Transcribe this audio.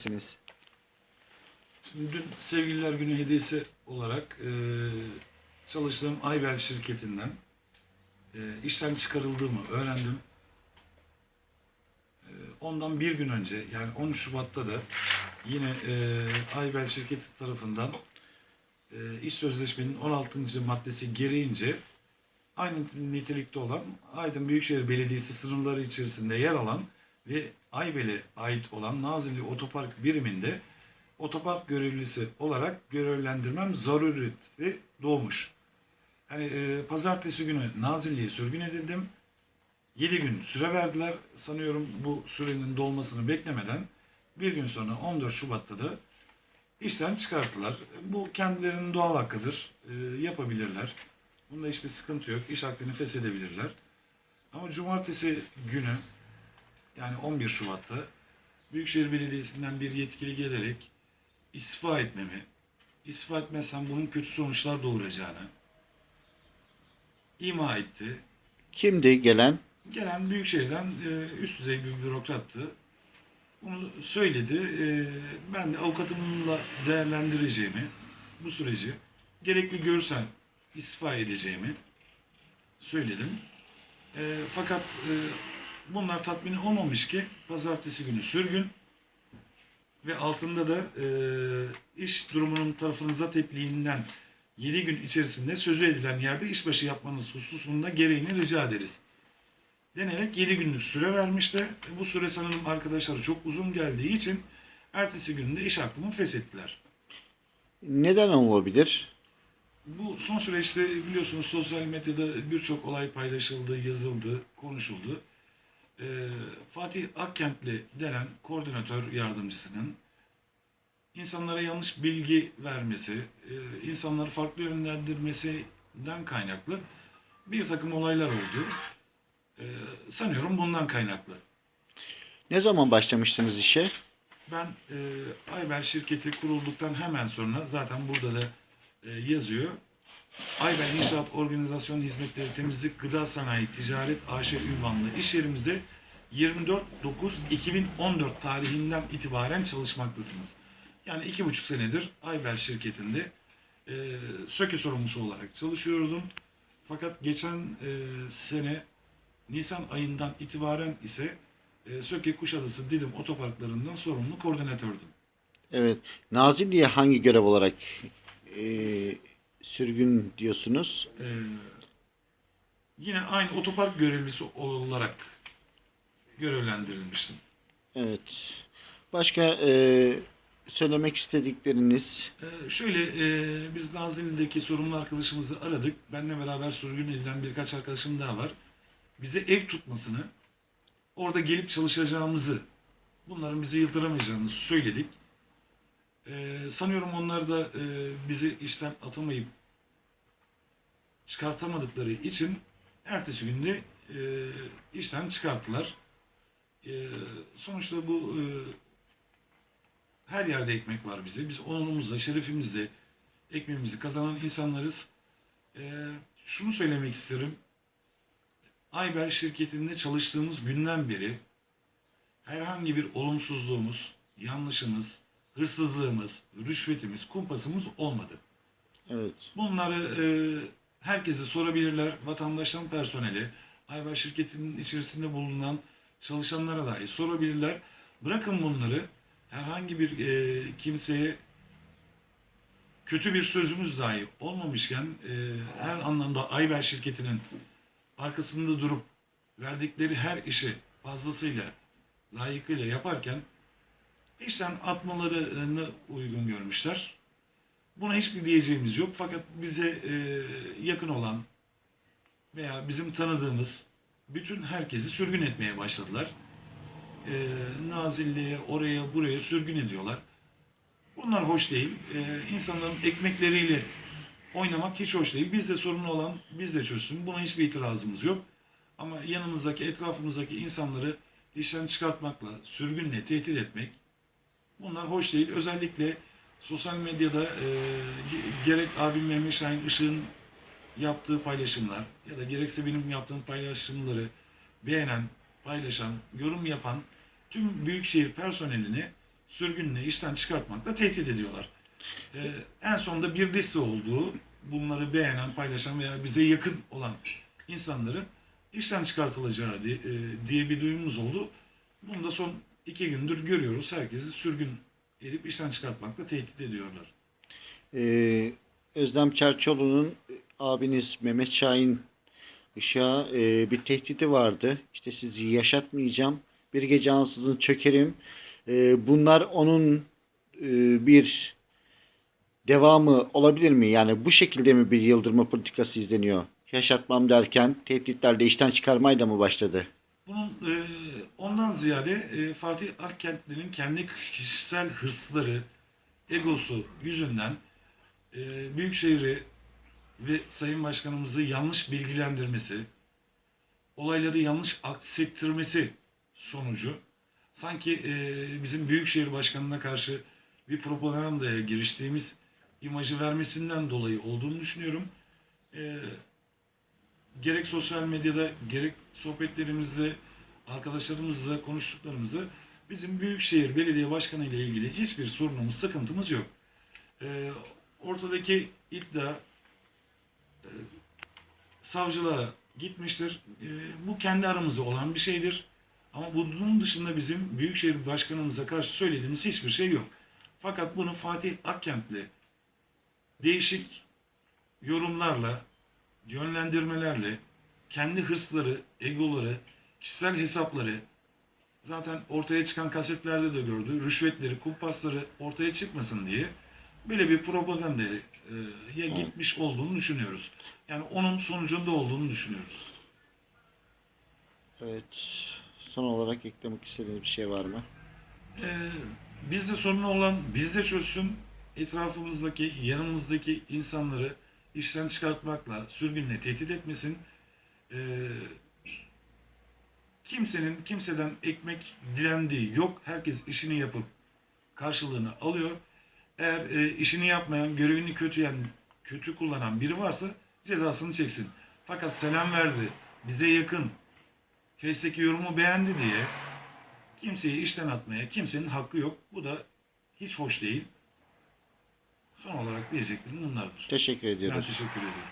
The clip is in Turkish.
Siz. Şimdi dün Sevgililer Günü hediyesi olarak e, çalıştığım Aybel şirketinden e, işten çıkarıldığımı öğrendim. E, ondan bir gün önce yani 13 Şubat'ta da yine e, Aybel şirketi tarafından e, iş sözleşmenin 16. maddesi gereğince aynı nitelikte olan Aydın Büyükşehir Belediyesi sınırları içerisinde yer alan ve Aybel'e ait olan Nazilli Otopark biriminde otopark görevlisi olarak görevlendirmem zarureti doğmuş. Hani e, pazartesi günü Nazilli'ye sürgün edildim. 7 gün süre verdiler. Sanıyorum bu sürenin dolmasını beklemeden bir gün sonra 14 Şubat'ta da işten çıkarttılar. Bu kendilerinin doğal hakkıdır. E, yapabilirler. Bunda hiçbir sıkıntı yok. İş akdini feshedebilirler. Ama cumartesi günü yani 11 Şubat'ta Büyükşehir Belediyesi'nden bir yetkili gelerek istifa etmemi, istifa etmezsem bunun kötü sonuçlar doğuracağını ima etti. Kimdi gelen? Gelen Büyükşehir'den e, üst düzey bir bürokrattı. Bunu söyledi. E, ben de avukatımla değerlendireceğimi, bu süreci gerekli görürsem istifa edeceğimi söyledim. E, fakat e, bunlar tatmin olmamış ki pazartesi günü sürgün ve altında da e, iş durumunun tarafınıza tepliğinden 7 gün içerisinde sözü edilen yerde işbaşı yapmanız hususunda gereğini rica ederiz. Denerek 7 günlük süre vermişti. Bu süre sanırım arkadaşlara çok uzun geldiği için ertesi gününde iş hakkımı feshettiler. Neden olabilir? Bu son süreçte biliyorsunuz sosyal medyada birçok olay paylaşıldı, yazıldı, konuşuldu. Ee, Fatih Akkentli denen koordinatör yardımcısının insanlara yanlış bilgi vermesi, e, insanları farklı yönlendirmesinden kaynaklı bir takım olaylar oldu. Ee, sanıyorum bundan kaynaklı. Ne zaman başlamıştınız işe? Ben e, Aybel şirketi kurulduktan hemen sonra zaten burada da e, yazıyor. Aybel İnşaat Organizasyon Hizmetleri Temizlik Gıda Sanayi Ticaret AŞ ünvanlı iş yerimizde 24.9.2014 tarihinden itibaren çalışmaktasınız. Yani iki buçuk senedir Aybel şirketinde e, söke sorumlusu olarak çalışıyordum. Fakat geçen e, sene Nisan ayından itibaren ise e, Söke Kuşadası Didim otoparklarından sorumlu koordinatördüm. Evet. Nazilli'ye hangi görev olarak e, sürgün diyorsunuz? E, yine aynı otopark görevlisi olarak görevlendirilmiştim. Evet. Başka e, söylemek istedikleriniz? E, şöyle e, biz Nazilli'deki sorumlu arkadaşımızı aradık. Benle beraber sürgün edilen birkaç arkadaşım daha var. Bize ev tutmasını, orada gelip çalışacağımızı, bunların bizi yıldıramayacağını söyledik. E, sanıyorum onlar da e, bizi işten atamayıp çıkartamadıkları için ertesi günde e, işten çıkarttılar. E, sonuçta bu e, her yerde ekmek var bize. Biz onurumuzla, şerefimizle ekmeğimizi kazanan insanlarız. E, şunu söylemek isterim. Ayber şirketinde çalıştığımız günden beri herhangi bir olumsuzluğumuz, yanlışımız, hırsızlığımız, rüşvetimiz, kumpasımız olmadı. Evet. Bunları e, herkese sorabilirler. Vatandaştan personeli, Ayber şirketinin içerisinde bulunan çalışanlara dahi sorabilirler. Bırakın bunları herhangi bir e, kimseye kötü bir sözümüz dahi olmamışken e, her anlamda Ayber şirketinin arkasında durup verdikleri her işi fazlasıyla layıkıyla yaparken işten atmalarını uygun görmüşler. Buna hiçbir diyeceğimiz yok. Fakat bize e, yakın olan veya bizim tanıdığımız bütün herkesi sürgün etmeye başladılar. E, Nazilli'ye, oraya, buraya sürgün ediyorlar. Bunlar hoş değil. E, insanların ekmekleriyle oynamak hiç hoş değil. Bizde sorumlu olan bizde çözsün. Buna hiçbir itirazımız yok. Ama yanımızdaki, etrafımızdaki insanları işten çıkartmakla, sürgünle tehdit etmek bunlar hoş değil. Özellikle sosyal medyada e, ge- gerek abim Mehmet Şahin Işık'ın yaptığı paylaşımlar ya da gerekse benim yaptığım paylaşımları beğenen, paylaşan, yorum yapan tüm büyükşehir personelini sürgünle işten çıkartmakla tehdit ediyorlar. Ee, en sonunda bir liste olduğu, bunları beğenen, paylaşan veya bize yakın olan insanların işten çıkartılacağı diye, e, diye bir duyumumuz oldu. Bunu da son iki gündür görüyoruz. Herkesi sürgün edip işten çıkartmakla tehdit ediyorlar. Ee, Özlem Çerçoğlu'nun abiniz Mehmet Şahin Işık'a e, bir tehdidi vardı. İşte sizi yaşatmayacağım. Bir gece ansızın çökerim. Ee, bunlar onun e, bir devamı olabilir mi? Yani bu şekilde mi bir yıldırma politikası izleniyor? Yaşatmam derken tehditlerle işten çıkarmayla mı başladı? Bunun e, ondan ziyade e, Fatih Akkentli'nin kendi kişisel hırsları, egosu yüzünden e, Büyükşehir'i ve Sayın Başkanımızı yanlış bilgilendirmesi, olayları yanlış aksettirmesi sonucu sanki e, bizim Büyükşehir Başkanı'na karşı bir propagandaya giriştiğimiz imajı vermesinden dolayı olduğunu düşünüyorum. E, gerek sosyal medyada gerek sohbetlerimizde arkadaşlarımızla konuştuklarımızda bizim Büyükşehir Belediye Başkanı ile ilgili hiçbir sorunumuz, sıkıntımız yok. Ee, ortadaki iddia e, savcılığa gitmiştir. Ee, bu kendi aramızda olan bir şeydir. Ama bunun dışında bizim Büyükşehir Başkanımıza karşı söylediğimiz hiçbir şey yok. Fakat bunu Fatih Akkent'le değişik yorumlarla, yönlendirmelerle, kendi hırsları, egoları, kişisel hesapları zaten ortaya çıkan kasetlerde de gördü. Rüşvetleri, kumpasları ortaya çıkmasın diye böyle bir propagandaya e, gitmiş olduğunu düşünüyoruz. Yani onun sonucunda olduğunu düşünüyoruz. Evet. Son olarak eklemek istediğiniz bir şey var mı? Ee, bizde sorunu olan bizde çözsün. Etrafımızdaki, yanımızdaki insanları işten çıkartmakla, sürgünle tehdit etmesin. Ee, kimsenin kimseden ekmek dilendiği yok. Herkes işini yapıp karşılığını alıyor. Eğer e, işini yapmayan, görevini kötüyen, kötü kullanan biri varsa cezasını çeksin. Fakat selam verdi, bize yakın, Face'deki yorumu beğendi diye kimseyi işten atmaya kimsenin hakkı yok. Bu da hiç hoş değil. Son olarak diyeceklerim bunlardır. Teşekkür Ben ediyoruz. teşekkür ediyorum.